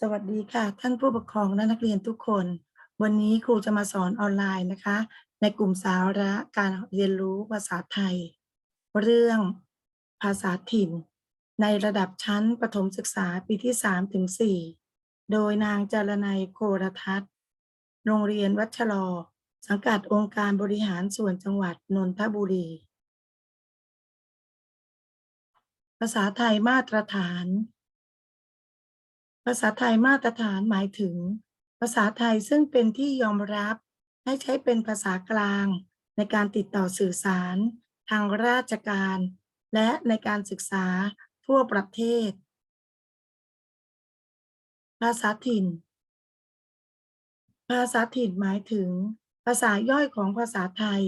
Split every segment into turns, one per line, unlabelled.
สวัสดีค่ะ ท่านผู้ปกครองและนักเรียนทุกคน วันนี้ครูจะมาสอนออนไลน์นะคะ ในกลุ่มสาระการเรียนรู้ภาษาไทย เรื่องภาษาถิ่น ในระดับชั้นประถมศึกษาปีที่3ถึง4โดยนางจารนัยโครทัศน์ โรงเรียนวัชรอสังกัดองค์การบริหารส่วนจังหวัดนนทบุรี ภาษาไทยมาตรฐาน ภาษาไทยมาตรฐานหมายถึง ภาษาไทยซึ่งเป็นที่ยอมรับให้ใช้เป็นภาษากลาง ในการติดต่อสื่อสาร ทางราชการ และในการศึกษาทั่วประเทศ ภาษาถิ่น ภาษาถิ่นหมายถึง ภาษาย่อยของภาษาไทย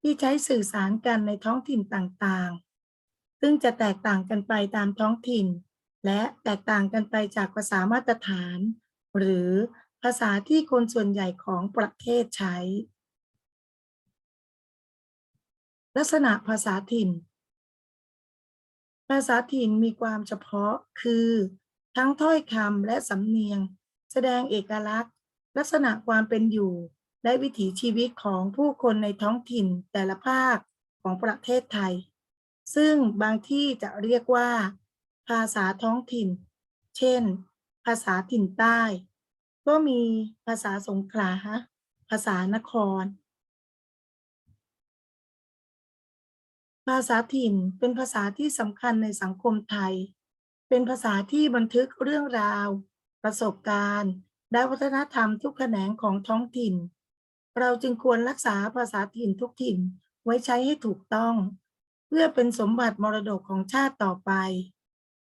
ที่ใช้สื่อสารกันในท้องถิ่นต่างๆ ซึ่งจะแตกต่างกันไปตามท้องถิ่น และแตกต่างกันไปจากภาษามาตรฐาน หรือภาษาที่คนส่วนใหญ่ของประเทศใช้ ลักษณะภาษาถิ่น ภาษาถิ่นมีความเฉพาะคือ ทั้งถ้อยคำและสำเนียง แสดงเอกลักษณ์ ลักษณะความเป็นอยู่ และวิถีชีวิตของผู้คนในท้องถิ่นแต่ละภาคของประเทศไทย ซึ่งบางที่จะเรียกว่า ภาษาท้องถิ่น เช่น ภาษาถิ่นใต้ ก็มีภาษาสงขลา ภาษานคร ภาษาถิ่นเป็นภาษาที่สำคัญในสังคมไทย เป็นภาษาที่บันทึกเรื่องราว ประสบการณ์และวัฒนธรรมทุกแขนงของท้องถิ่น เราจึงควรรักษาภาษาถิ่นทุกถิ่นไว้ใช้ให้ถูกต้อง เพื่อเป็นสมบัติมรดกของชาติต่อไป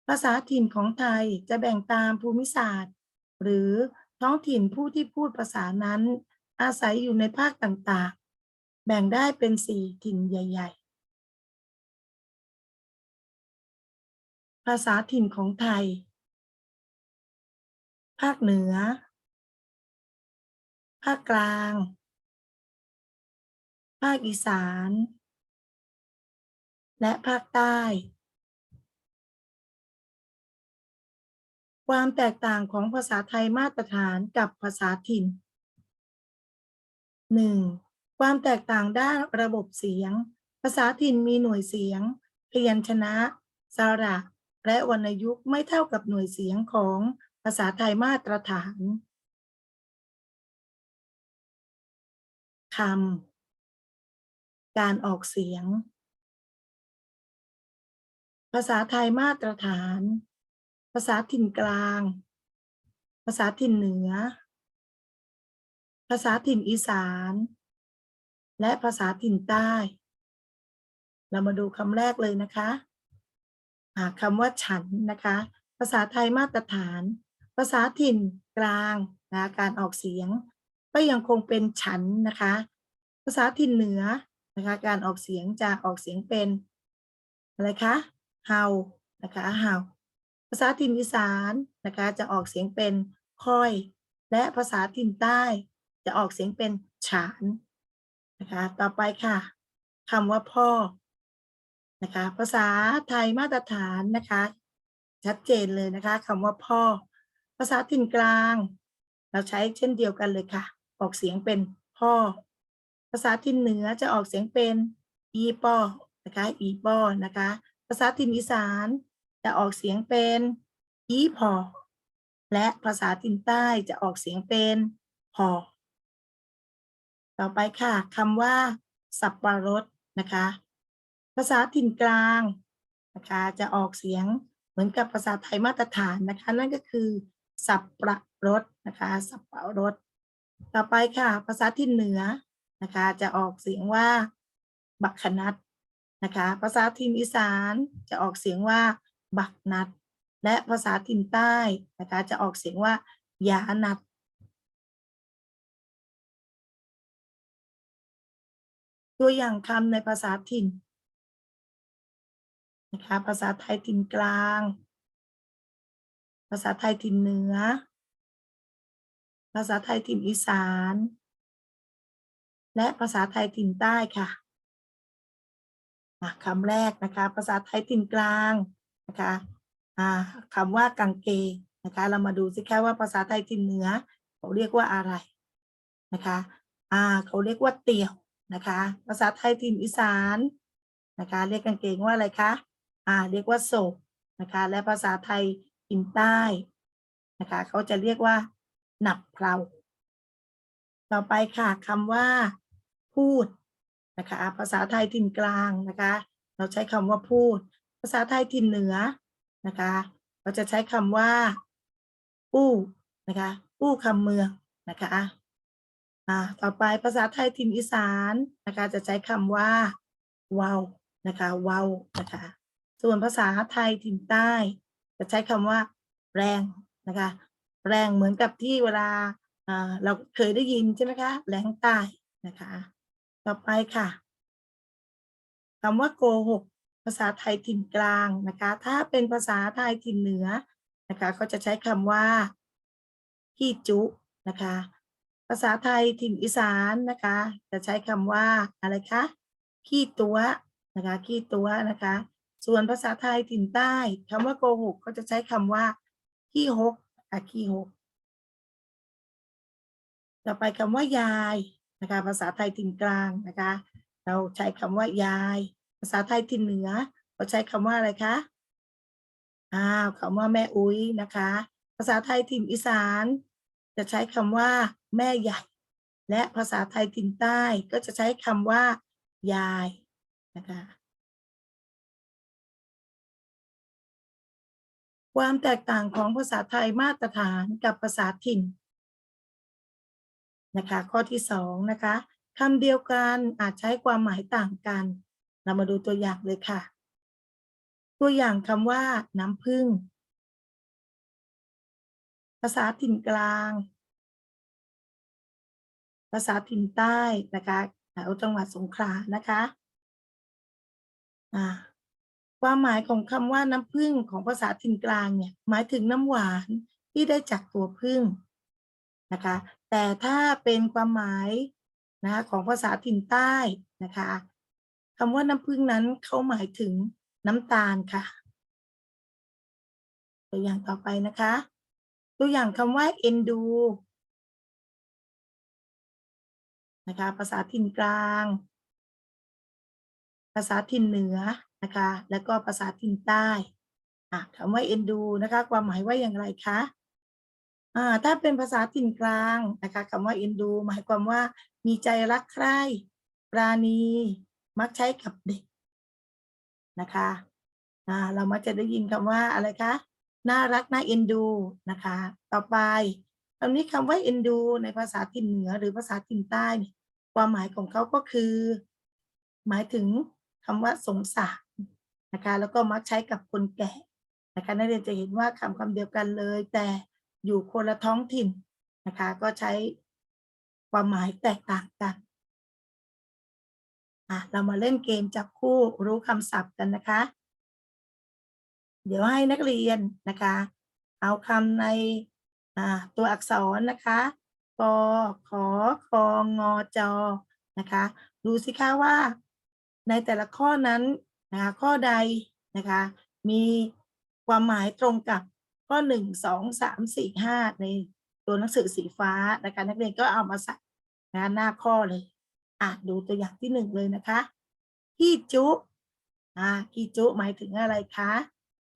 ภาษาถิ่นของไทยจะแบ่งตามภูมิศาสตร์ หรือท้องถิ่นผู้ที่พูดภาษานั้น อาศัยอยู่ในภาคต่างๆ แบ่งได้เป็นสี่ถิ่นใหญ่ ๆ ภาษาถิ่นของไทย ภาคเหนือ ภาคกลาง ภาคอีสาน และภาคใต้ ความแตกต่างของภาษาไทยมาตรฐานกับภาษาถิ่น 1. ความแตกต่างด้านระบบเสียง ภาษาถิ่นมีหน่วยเสียง พยัญชนะ สระ และวรรณยุกต์ไม่เท่ากับหน่วยเสียงของภาษาไทยมาตรฐานคำการออกเสียง ภาษาไทยมาตรฐาน ภาษาถิ่นกลาง ภาษาถิ่นเหนือ ภาษาถิ่นอีสาน และภาษาถิ่นใต้ เรามาดูคำแรกเลยนะคะคำว่าฉันนะคะ ภาษาไทยมาตรฐาน ภาษาถิ่นกลางนะการออกเสียง ก็ยังคงเป็นฉันนะคะ ภาษาถิ่นเหนือนะคะการออกเสียงจะออกเสียงเป็นอะไรคะ เฮานะคะ เฮา ภาษาถิ่นอีสานนะคะจะออกเสียงเป็นค่อย และภาษาถิ่นใต้ จะออกเสียงเป็นฉานนะคะต่อไปค่ะคำว่าพ่อนะคะภาษาไทยมาตรฐานนะคะชัดเจนเลยนะคะคำว่าพ่อ ภาษาถิ่นกลาง เราใช้เช่นเดียวกันเลยค่ะ ออกเสียงเป็นพ่อ ภาษาถิ่นเหนือจะออกเสียงเป็นอีปอนะคะอีปอนะคะ ภาษาถิ่นอีสาน จะออกเสียงเป็นอีพอ และภาษาถิ่นใต้จะออกเสียงเป็นพอ ต่อไปค่ะคำว่า สับปะรดนะคะ ภาษาถิ่นกลางนะคะจะออกเสียงเหมือนกับภาษาไทยมาตรฐานนะคะ นั่นก็คือ สับปะรดนะคะสับปะรด ต่อไปค่ะ ภาษาถิ่นเหนือนะคะ จะออกเสียงว่า บักขนัดนะคะ ภาษาถิ่นอีสานจะออกเสียงว่า บักนัด และภาษาถิ่นใต้นะคะจะออกเสียงว่ายานัดตัวอย่างคำในภาษาถิ่นนะคะภาษาไทยถิ่นกลาง ภาษาไทยถิ่นเหนือ ภาษาไทยถิ่นอีสาน และภาษาไทยถิ่นใต้ค่ะคำแรกนะคะ ภาษาไทยถิ่นกลาง นะคะคำว่ากางเกงนะคะ เรามาดูสิคะว่าภาษาไทยถิ่นเหนือ เขาเรียกว่าอะไรนะคะอ่าเขาเรียกว่าเตี่ยวนะคะ ภาษาไทยถิ่นอีสานนะคะ เรียกกางเกงว่าอะไรคะอ่า เรียกว่าโศกนะคะ และภาษาไทยถิ่นใต้นะคะ เขาจะเรียกว่าหนับเพลาต่อไปค่ะคำว่า พูดนะคะ ภาษาไทยถิ่นกลางนะคะ เราใช้คำว่าพูดาษาไทยถิ่นเหนือนะคะเราจะใช้คำว่า อู้นะคะอู้คำเมืองนะคะอ่าต่อไปภาษาไทยถิ่นอีสานนะคะจะใช้คำว่าเว้านะคะเว้านะคะส่วนภาษาไทยถิ่นใต้ จะใช้คำว่า แรงนะคะแรงเหมือนกับที่เวลาอ่าเราเคยได้ยินใช่ไหมคะแรงใต้นะคะ ต่อไปค่ะคำว่าโกหก ภาษาไทยถิ่นกลางนะคะ ถ้าเป็นภาษาไทยถิ่นเหนือนะคะ ก็จะใช้คำว่าขี้จุนะคะ ภาษาไทยถิ่นอีสานนะคะ จะใช้คำว่าอะไรคะขี้ตัวนะคะขี้ตัวนะคะ ส่วนภาษาไทยถิ่นใต้คำว่าโกหกก็จะใช้คำว่าขี้หกอะขี้หกต่อไปคำว่ายายนะคะ ภาษาไทยถิ่นกลางนะคะ เราใช้คำว่ายายาษาไทยถิ่นเหนือเราใช้คำว่าอะไรคะอ้าวคำว่าแม่อุ้ยนะคะ ภาษาไทยถิ่นอีสาน จะใช้คำว่า แม่ใหญ่ และภาษาไทยถิ่นใต้ก็จะใช้คำว่า ยายนะคะความแตกต่างของภาษาไทยมาตรฐานกับภาษาถิ่นนะคะ ข้อที่สองนะคะคำเดียวกันอาจใช้ความหมายต่างกัน เรามาดูตัวอย่างเลยค่ะ ตัวอย่างคำว่า น้ำผึ้งภาษาถิ่นกลาง ภาษาถิ่นใต้นะคะแถวจังหวัดสงขลานะคะอ่าความหมายของคำว่าน้ำผึ้งของภาษาถิ่นกลางเนี่ยหมายถึงน้ำหวานที่ได้จากตัวผึ้งนะคะ แต่ถ้าเป็นความหมายนะะของภาษาถิ่นใต้นะคะ คำว่าน้ำผึ้งนั้นเขาหมายถึงน้ำตาลค่ะ ตัวอย่างต่อไปนะคะ ตัวอย่างคำว่าเอ็นดูนะคะภาษาถิ่นกลาง ภาษาถิ่นเหนือนะคะ แล้วก็ภาษาถิ่นใต้อะคำว่าเอ็นดูนะคะ ความหมายว่าอย่างไรคะอ่าถ้าเป็นภาษาถิ่นกลางนะคะคำว่าเอ็นดู หมายความว่ามีใจรักใคร่ปราณี มักใช้กับเด็กนะคะเรามักจะได้ยินคำว่าอะไรคะ น่ารักน่าเอ็นดูนะคะ ต่อไปคำนี้คำว่าเอ็นดู ในภาษาถิ่นเหนือหรือภาษาถิ่นใต้ ความหมายของเขาก็คือ หมายถึงคำว่าสงสารนะคะ แล้วก็มักใช้กับคนแก่นะคะนักเรียนจะเห็นว่าคำคำเดียวกันเลย แต่อยู่คนละท้องถิ่นนะคะ ก็ใช้ความหมายแตกต่างกัน อะเรามาเล่นเกมจับคู่รู้คำศัพท์กันนะคะ เดี๋ยวให้นักเรียนนะคะ เอาคำในตัวอักษรนะคะกขอคองอจอนะคะ ดูสิคะว่า ในแต่ละข้อนั้นนะคะข้อใดนะคะ มีความหมายตรงกับข้อหนึ่งสองสามสี่ห้าในตัวหนังสือสีฟ้านะคะ นักเรียนก็เอามาใส่นะหน้าข้อเลย อะดูตัวอย่างที่หนึ่งเลยนะคะขี้จุอ่าขี้จุหมายถึงอะไรคะ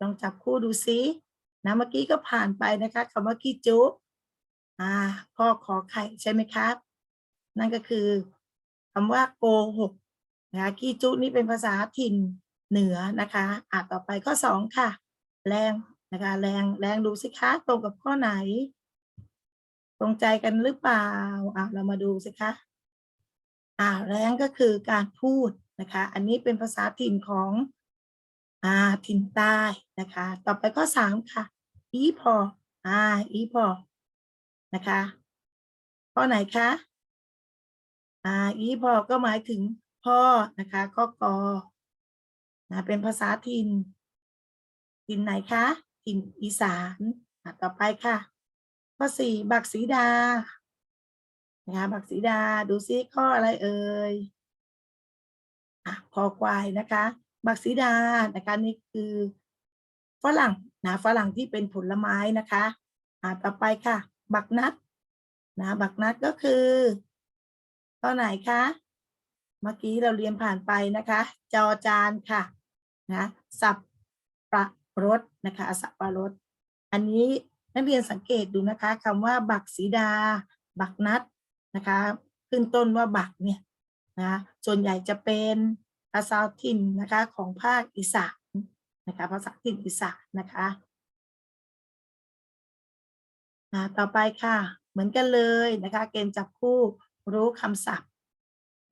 ลองจับคู่ดูซินะเมื่อกี้ก็ผ่านไปนะคะคำว่าขี้จุอ่าข้อขอไข่ใช่ไหมครับ นั่นก็คือคำว่าโกหกนะคะขี้จุนี่เป็นภาษาถิ่นเหนือนะคะอะต่อไปข้อสองค่ะ แรงนะคะแรงแรงดูสิคะตรงกับข้อไหน ตรงใจกันหรือเปล่าอะเรามาดูสิคะ อ่าแรงก็คือการพูดนะคะ อันนี้เป็นภาษาถิ่นของอ่าถิ่นใต้นะคะ ต่อไปข้อสามค่ะ อีพออ่าอีพอนะคะข้อไหนคะอ่าอีพอก็หมายถึงพ่อนะคะข้อกอนะเป็นภาษาถิ่นถิ่นไหนคะถิ่นอีสานอะต่อไปค่ะข้อสี่บักสีดา นะคะบักสีดาดูซิข้ออะไรเอ่ยอะคอควายนะคะบักสีดานะคะนี่คือฝรั่งนะฝรั่งที่เป็นผลไม้นะคะอ่าต่อไปค่ะ บักนัดนะบักนัดก็คือข้อไหนคะเมื่อกี้เราเรียนผ่านไปนะคะ จอจานค่ะนะสับประรดนะคะสับประรดอันนี้นักเรียนสังเกตดูนะคะคำว่าบักสีดา บักนัด นะคะขึ้นต้นว่าบักเนี่ยนะส่วนใหญ่จะเป็นภาษาถิ่นนะคะของภาคอีสานนะคะภาษาถิ่นอีสานนะคะอ่าต่อไปค่ะ เหมือนกันเลยนะคะเกณฑ์จับคู่รู้คำศัพท์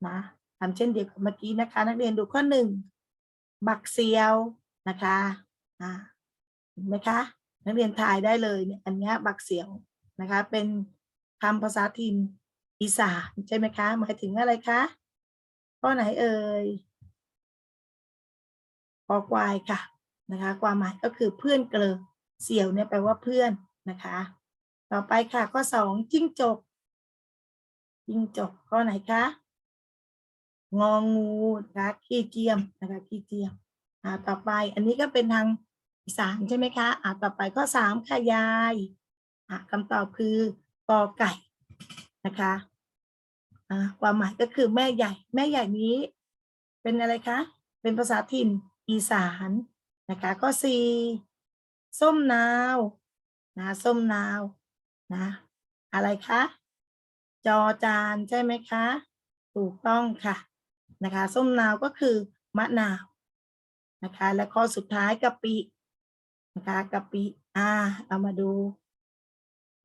นะทำเช่นเดียวกับเมื่อกี้นะคะ นักเรียนดูข้อหนึ่งบักเซียวนะคะอ่าเห็นไหมคะนักเรียนทายได้เลยเนี่ยอันนี้บักเสียวนะคะ เป็นคำภาษาถิ่น อีสานใช่ไหมคะ หมายถึงอะไรคะข้อไหนเอ่ยปอควายค่ะนะคะ ความหมายก็คือเพื่อนเกลือเสี่ยวเนี่ยแปลว่าเพื่อนนะคะ ต่อไปค่ะ ข้อสองจิ้งจกจิ้งจกข้อไหนคะงองูนะคะขี้เจียมนะคะขี้เจียมอ่าต่อไปอันนี้ก็เป็นทางอีสานใช่ไหมคะอ่าต่อไปข้อสามค่ะยายอ่าคำตอบคือกอไก่นะคะ ความหมายก็คือแม่ใหญ่ แม่ใหญ่นี้ เป็นอะไรคะ เป็นภาษาถิ่นอีสานนะคะข้อสี่ส้มนาวนะส้มนาวนะอะไรคะจอจานใช่ไหมคะ ถูกต้องค่ะนะคะส้มนาวก็คือมะนาวนะคะและข้อสุดท้ายกะปินะคะกะปิอ่าเรามาดู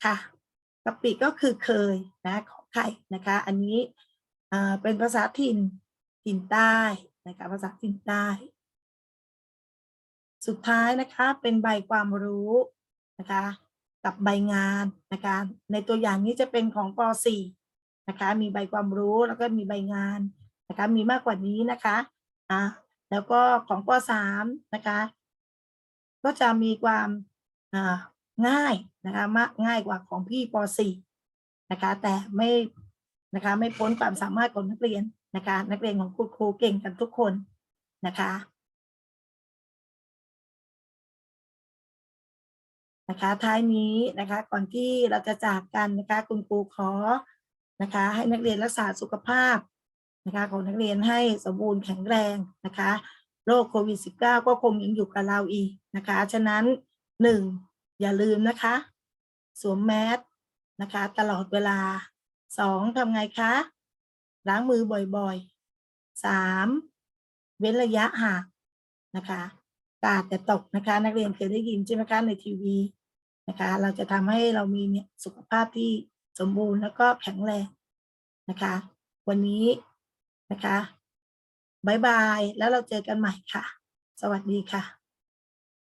ค่ะกะปิก็คือเคยนะ ไข่นะคะ อันนี้เป็นภาษาถิ่นถิ่นใต้นะคะภาษาถิ่นใต้ สุดท้ายนะคะเป็นใบความรู้นะคะกับใบงานนะคะในตัวอย่างนี้จะเป็นของป .4 นะคะมีใบความรู้แล้วก็มีใบงานนะคะมีมากกว่านี้นะคะอ่าแล้วก็ของป .3 นะคะก็จะมีความง่ายนะคะมากง่ายกว่าของพี่ป .4 นะคะ แต่ไม่นะคะ ไม่พ้นความสามารถของนักเรียนนะคะ นักเรียนของคุณครูเก่งกันทุกคนนะคะนะคะท้ายนี้นะคะก่อนที่เราจะจากกันนะคะคุณครูขอนะคะ ให้นักเรียนรักษาสุขภาพนะคะของนักเรียนให้สมบูรณ์แข็งแรงนะคะโรคโควิด -19 ก็คงยังอยู่กับเราอีกนะคะ ฉะนั้นหนึ่งอย่าลืมนะคะ สวมแมส นะคะ ตลอดเวลาสองทำไงคะล้างมือบ่อยๆสามเว้นระยะห่างนะคะกาดแต่ตกนะคะ นักเรียนเคยได้ยินใช่ไหมคะในทีวีนะคะ เราจะทำให้เรามีเนี่ยสุขภาพที่สมบูรณ์แล้วก็แข็งแรงนะคะ วันนี้นะคะบายบาย แล้วเราเจอกันใหม่ค่ะ สวัสดีค่ะ